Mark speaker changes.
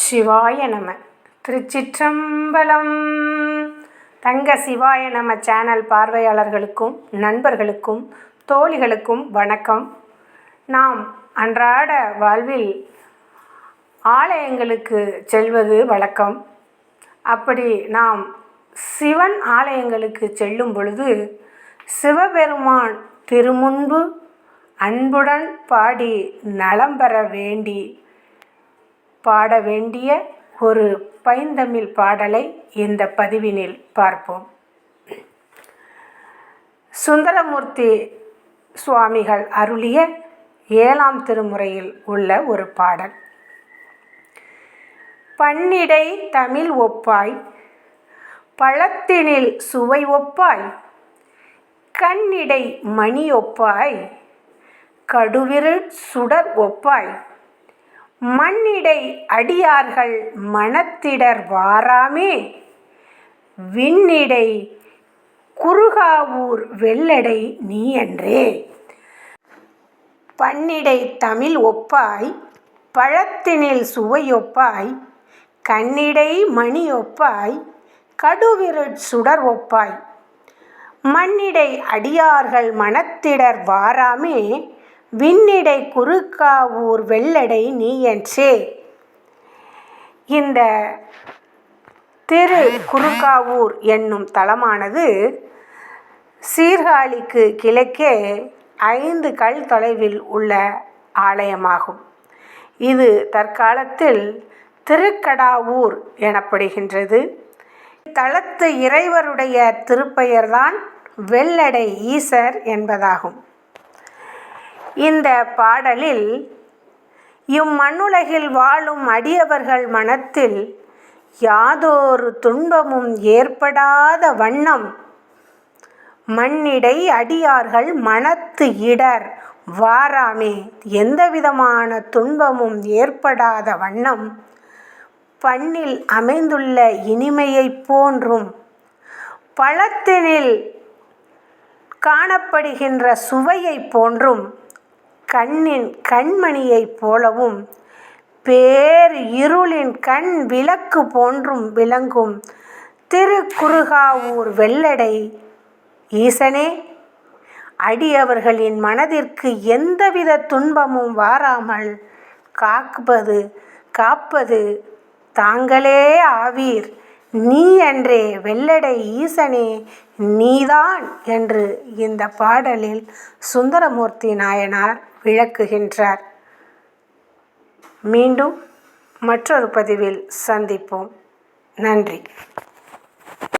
Speaker 1: சிவாய நம. திருச்சிற்றம்பலம். தங்க சிவாய நம சேனல் பார்வையாளர்களுக்கும் நண்பர்களுக்கும் தோழிகளுக்கும் வணக்கம். நாம் அன்றாட வாழ்வில் ஆலயங்களுக்கு செல்வது வழக்கம். அப்படி நாம் சிவன் ஆலயங்களுக்கு செல்லும் பொழுது சிவபெருமான் திருமுன்பு அன்புடன் பாடி நலம் பெற வேண்டி பாட வேண்டிய ஒரு பைந்தமிழ் பாடலை இந்த பதிவினில் பார்ப்போம். சுந்தரமூர்த்தி சுவாமிகள் அருளிய ஏழாம் திருமுறையில் உள்ள ஒரு பாடல். பன்னிடை தமிழ் ஒப்பாய் பழத்தினில் சுவை ஒப்பாய் கண்ணிடை மணி ஒப்பாய் கடுவிருள் சுடர் ஒப்பாய் மண்ணிடை அடியார்கள் மனத்திடர் வாராமே. விண்ணிடை குறுகாவூர் வெள்ளடை நீ என்றே பன்னிடை தமிழ் ஒப்பாய் பழத்தினில் சுவையொப்பாய் கண்ணிடை மணி ஒப்பாய் கடுவிருட் சுடர் ஒப்பாய். மண்ணிடை அடியார்கள் மனத்திடர் வாராமே. விண்ணிடை குறுக்காவூர் வெள்ளடை நீயன்றே. இந்த திரு குறுக்காவூர் என்னும் தலமானது சீர்காழிக்கு கிழக்கே ஐந்து கல் தொலைவில் உள்ள ஆலயமாகும். இது தற்காலத்தில் திருக்கடாவூர் எனப்படுகின்றது. தளத்து இறைவருடைய திருப்பெயர்தான் வெள்ளடை ஈசர் என்பதாகும். இந்த பாடலில் இம்மண்ணுலகில் வாழும் அடியவர்கள் மனத்தில் யாதொரு துன்பமும் ஏற்படாத வண்ணம். மண்ணிடை அடியார்கள் மனத்து இடர். வாராமே எந்தவிதமான துன்பமும் ஏற்படாத வண்ணம். பண்ணில் அமைந்துள்ள இனிமையைப் போன்றும். பழத்தினில் காணப்படுகின்ற சுவையைப் போன்றும். கண்ணின் கண்மணியைப் போலவும் பேர் இருளின் கண் விளக்கு போன்றும் விளங்கும். திருக்குறுகாவூர் வெள்ளடை ஈசனே! அடியவர்களின் மனதிற்கு எந்தவித துன்பமும் வாராமல் காப்பது காப்பது தாங்களே ஆவீர். நீ என்றே வெள்ளடை ஈசனே நீதான் என்று இந்த பாடலில் சுந்தரமூர்த்தி நாயனார் விளக்குகின்றார். மீண்டும் மற்றொரு பதிவில் சந்திப்போம். நன்றி.